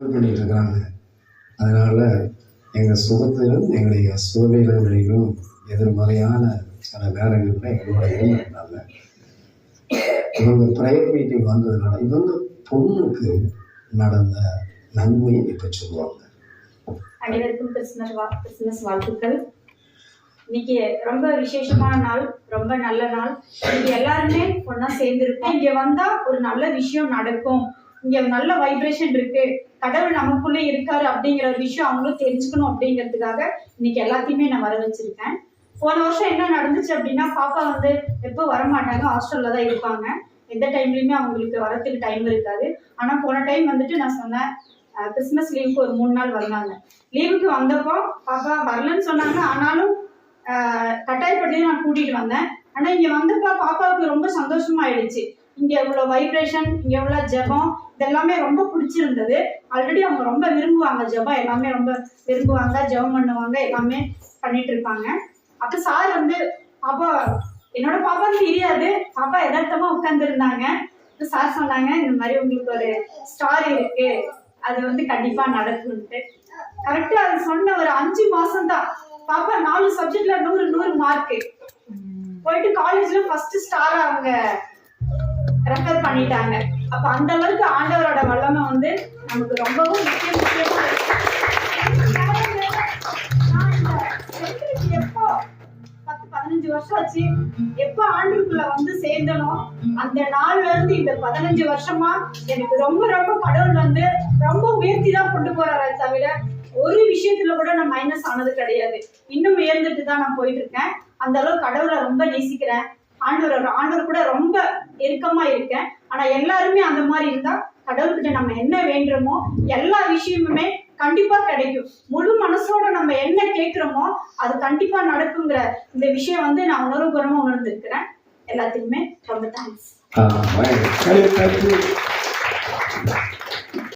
பண்ணிட்டு இருக்கிறாங்க அதனால எங்கள் சுகத்திலும் எங்களுடைய சுகவீனங்களிலும் எதிர்மறையான சில நேரங்களில் எங்களோட இருந்திருந்தாங்க இவங்க ப்ரையர் மீட்டிங் வந்ததுனால இவங்க பொண்ணுக்கு நடந்த நன்மையை இப்போ சொல்லுவாங்க. அனைவருக்கும் கிறிஸ்துமஸ் வா கிறிஸ்துமஸ் வாழ்த்துக்கள். இன்னைக்கு ரொம்ப விசேஷமான நாள் ரொம்ப நல்ல நாள். இன்னைக்கு எல்லாருமே ஒண்ணா சேர்ந்துருக்கோம். இங்க வந்தா ஒரு நல்ல விஷயம் நடக்கும். இங்க நல்ல வைப்ரேஷன் இருக்கு. கடவுள் நமக்குள்ளே இருக்காரு அப்படிங்கிற ஒரு விஷயம் அவங்களும் தெரிஞ்சுக்கணும் அப்படிங்கிறதுக்காக இன்னைக்கு எல்லாத்தையுமே நான் வர வச்சிருக்கேன். போன வருஷம் என்ன நடந்துச்சு அப்படின்னா பாப்பா வந்து எப்போ வரமாட்டாங்க? ஹாஸ்டல்ல தான் இருப்பாங்க. எந்த டைம்லயுமே அவங்களுக்கு வரத்துக்கு டைம் இருக்காது. ஆனா போன டைம் வந்துட்டு நான் சொன்னேன் கிறிஸ்மஸ் லீவுக்கு ஒரு மூணு நாள் வந்தாங்க. லீவுக்கு வந்தப்போ பாப்பா வரலன்னு சொன்னாங்க. ஆனாலும் ஆஹ், கட்டாயப்படுத்தி நான் கூட்டிட்டு வந்தேன். ஆனா இங்க வந்தப்போ பாப்பாவுக்கு ரொம்ப சந்தோஷமா ஆயிடுச்சு இங்க இவ்வளவு வைப்ரேஷன் இங்க இவ்வளவு ஜெபம் இதெல்லாமே ரொம்ப பிடிச்சிருந்தது. ஆல்ரெடி அவங்க ரொம்ப விரும்புவாங்க ஜெபம் எல்லாமே ரொம்ப விரும்புவாங்க ஜெபம் பண்ணுவாங்க எல்லாமே பண்ணிட்டு இருப்பாங்க அப்ப சார் வந்து பாப்பா என்னோட பாப்பாக்கு தெரியாது. பாப்பா யதார்த்தமா உட்கார்ந்துருந்தாங்க. சார் சொன்னாங்க இந்த மாதிரி உங்களுக்கு ஒரு ஸ்டார் இருக்கு. அது வந்து கண்டிப்பா நடக்கும்ட்டு கரெக்டா அது சொன்ன ஒரு அஞ்சு மாசம் தான் பாப்பா நாலு சப்ஜெக்ட்ல நூறு நூறு மார்க் போயிட்டு காலேஜ்ல ஃபர்ஸ்ட் ஸ்டார் அவங்க ரெஃபர் பண்ணிட்டாங்க. அப்ப அந்த அளவுக்கு ஆண்டவரோட வல்லமை வந்து நமக்கு ரொம்பவும் முக்கியம் முக்கியமா. எப்போ பத்து பதினஞ்சு வருஷம் ஆச்சு? எப்ப ஆண்டுக்குள்ள வந்து சேர்ந்தனோ அந்த நாள்ல இருந்து இந்த பதினஞ்சு வருஷமா எனக்கு ரொம்ப ரொம்ப கடவுள் வந்து ரொம்ப உயர்த்தி தான் கொண்டு போறாரு தவிர ஒரு விஷயத்துல கூட நான் மைனஸ் ஆனது கிடையாது. இன்னும் உயர்ந்துட்டு தான் நான் போயிட்டு இருக்கேன். அந்த அளவு கடவுளை ரொம்ப நேசிக்கிறேன். ஆண்டவர் ஆண்டவர் கூட ரொம்ப இறுக்கமா இருக்கேன். ஆனா எல்லாருமே அந்த மாதிரி இருந்தா கடவுள்கிட்ட நம்ம என்ன வேண்டுறோமோ எல்லா விஷயமுமே கண்டிப்பா கிடைக்கும். முழு மனசோட நம்ம என்ன கேட்கிறோமோ அது கண்டிப்பா நடக்குங்கிற இந்த விஷயம் வந்து நான் உணர்வுபூர்வமா உணர்ந்திருக்கிறேன். எல்லாத்துக்குமே ரொம்ப தேங்க்ஸ் ஆ,